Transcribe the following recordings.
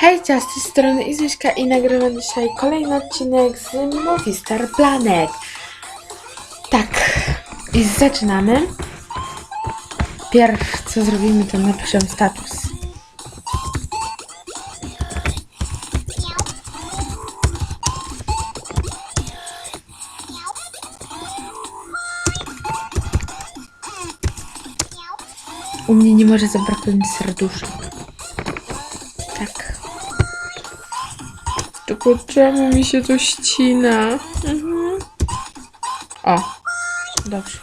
Hejcia, z tej strony Izuśka i nagrywam dzisiaj kolejny odcinek z Movie Star Planet. Tak, i zaczynamy. Pierw co zrobimy, to napiszę status. U mnie nie może zabraknąć serduszek. Tylko czemu mi się to ścina? Mhm. O, dobrze.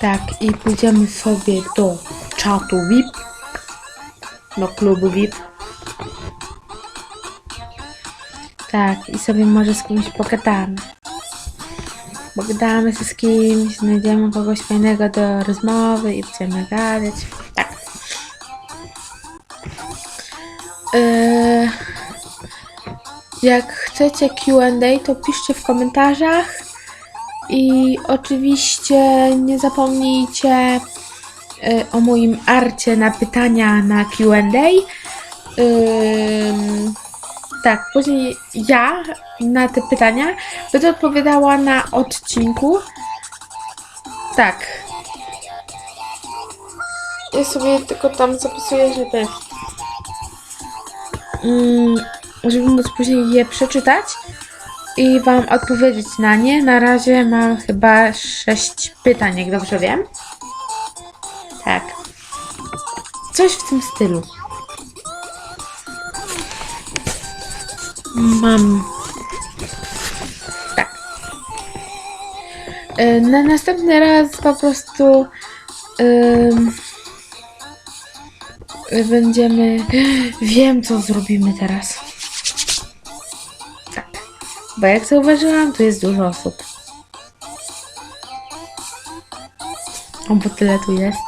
Tak. I pójdziemy sobie do czatu VIP. Do klubu VIP. Tak, i sobie może z kimś pogadamy. Pogadamy się z kimś, znajdziemy kogoś fajnego do rozmowy i będziemy gadać. Tak. Eee, jak chcecie Q&A, to piszcie w komentarzach. I oczywiście nie zapomnijcie e, o moim arcie na pytania na Q&A. Ym, tak, później ja na te pytania będę odpowiadała na odcinku. Tak. Ja sobie tylko tam zapisuję, żeby. Mm, żeby móc później je przeczytać i Wam odpowiedzieć na nie. Na razie mam chyba sześć pytań, jak dobrze wiem. Tak. Coś w tym stylu. Mam. Tak. E, Na następny raz po prostu ym, będziemy. Wiem, co zrobimy teraz. Tak. Bo jak zauważyłam, tu jest dużo osób. O, bo tyle tu jest.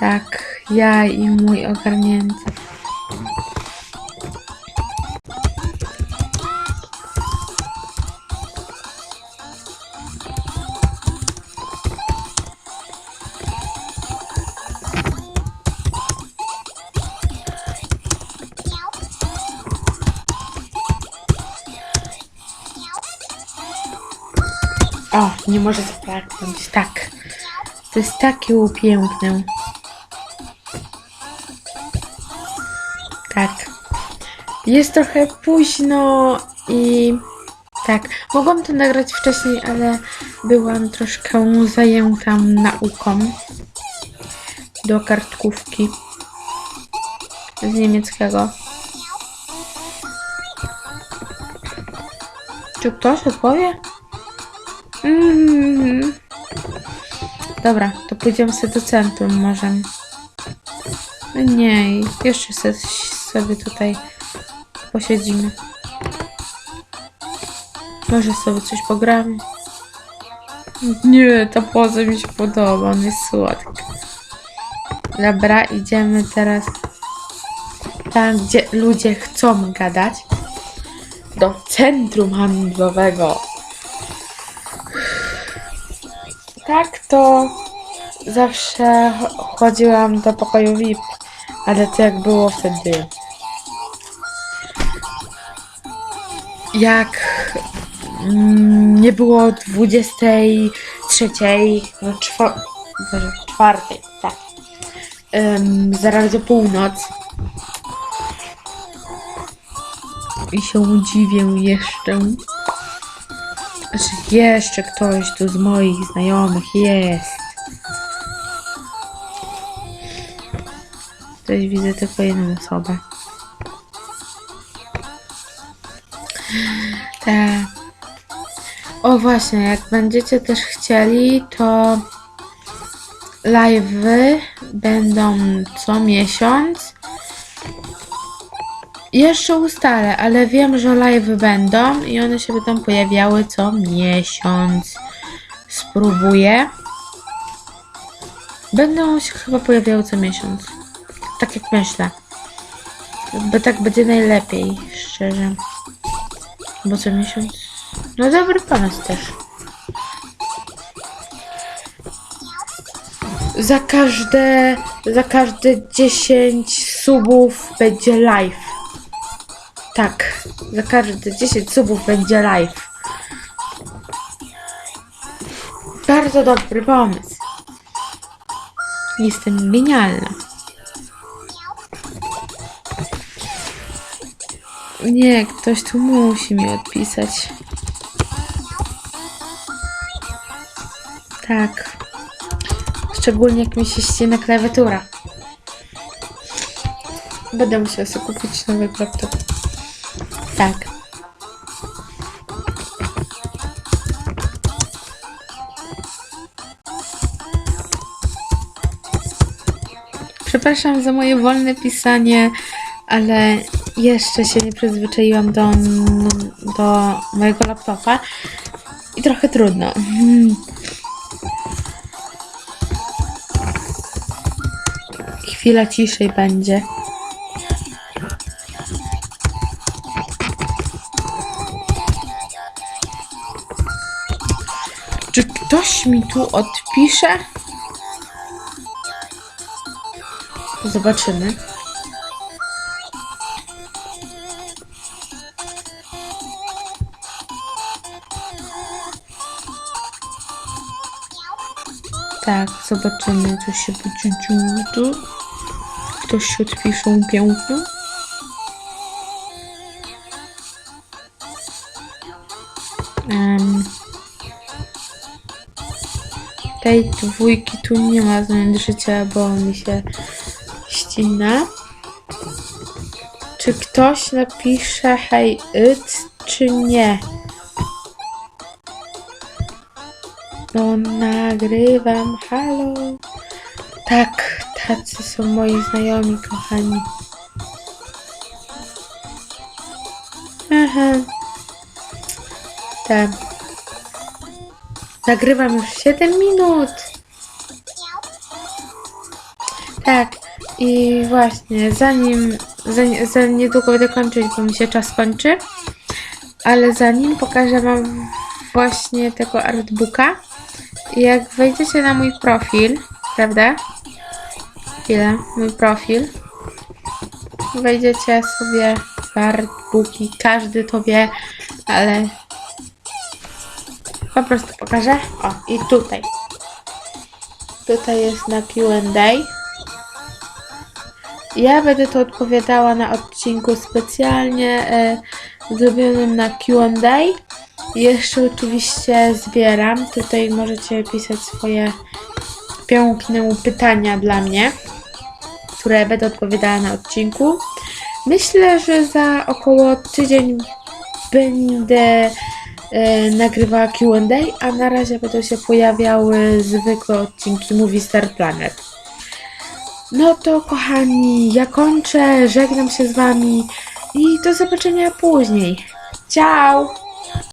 Tak, ja i mój ogarnięty. O, nie może zabraknąć. Tak. To jest takie piękne. Tak. Jest trochę późno i tak. Mogłam to nagrać wcześniej, ale byłam troszkę zajęta nauką do kartkówki z niemieckiego. Czy ktoś odpowie? Mm. Dobra, to pójdziemy sobie do centrum może. Nie, jeszcze se, sobie tutaj posiedzimy. Może sobie coś pogramy. Nie, ta poza mi się podoba, on jest słodki. Dobra, idziemy teraz tam, gdzie ludzie chcą gadać. Do centrum handlowego. Tak, to zawsze ch- chodziłam do pokoju VIP, ale to jak było wtedy. Jak mm, nie było 23, no czwa, Boże, czwartej, tak. Um, zaraz do północ. I się dziwię jeszcze. Znaczy jeszcze ktoś tu z moich znajomych jest. Tutaj widzę tylko jedną osobę. Tak. O właśnie, jak będziecie też chcieli, to live'y będą co miesiąc. Jeszcze ustalę, ale wiem, że live'y będą i one się będą pojawiały co miesiąc. Spróbuję. Będą się chyba pojawiały co miesiąc. Tak jak myślę. Bo tak będzie najlepiej, szczerze. Bo co miesiąc. No dobry pomysł też. Za każde, za każde 10 subów będzie live. Tak, za każde 10 subów będzie live. Bardzo dobry pomysł. Jestem genialna. Nie, ktoś tu musi mi odpisać. Tak. Szczególnie jak mi się ścina klawiatura. Będę musiała sobie kupić nowy laptop. Tak. Przepraszam za moje wolne pisanie, ale jeszcze się nie przyzwyczaiłam do, do mojego laptopa i trochę trudno. Chwila ciszej będzie. Ktoś mi tu odpisze? Zobaczymy. Tak, zobaczymy, co się będzie tu. Ktoś się odpisze piękno. Tej dwójki tu nie ma zmian życia, bo mi się ścina. Czy ktoś napisze hej it, czy nie? No nagrywam, halo. Tak, tacy są moi znajomi, kochani. Aha. Tak. Nagrywam już 7 minut. Tak. I właśnie, zanim, zanim, za niedługo będę kończyć, bo mi się czas kończy, ale zanim pokażę wam właśnie tego artbooka. Jak wejdziecie na mój profil, prawda? Chwilę, mój profil. Wejdziecie sobie w artbooki, każdy to wie, ale po prostu pokażę. O, i tutaj. Tutaj jest na Q&A. Ja będę to odpowiadała na odcinku specjalnie e, zrobionym na Q&A. Jeszcze oczywiście zbieram. Tutaj możecie pisać swoje piękne pytania dla mnie, które będę odpowiadała na odcinku. Myślę, że za około tydzień będę nagrywała Q&A, a na razie będą się pojawiały zwykłe odcinki Movie Star Planet. No to kochani, ja kończę, żegnam się z wami i do zobaczenia później. Ciao!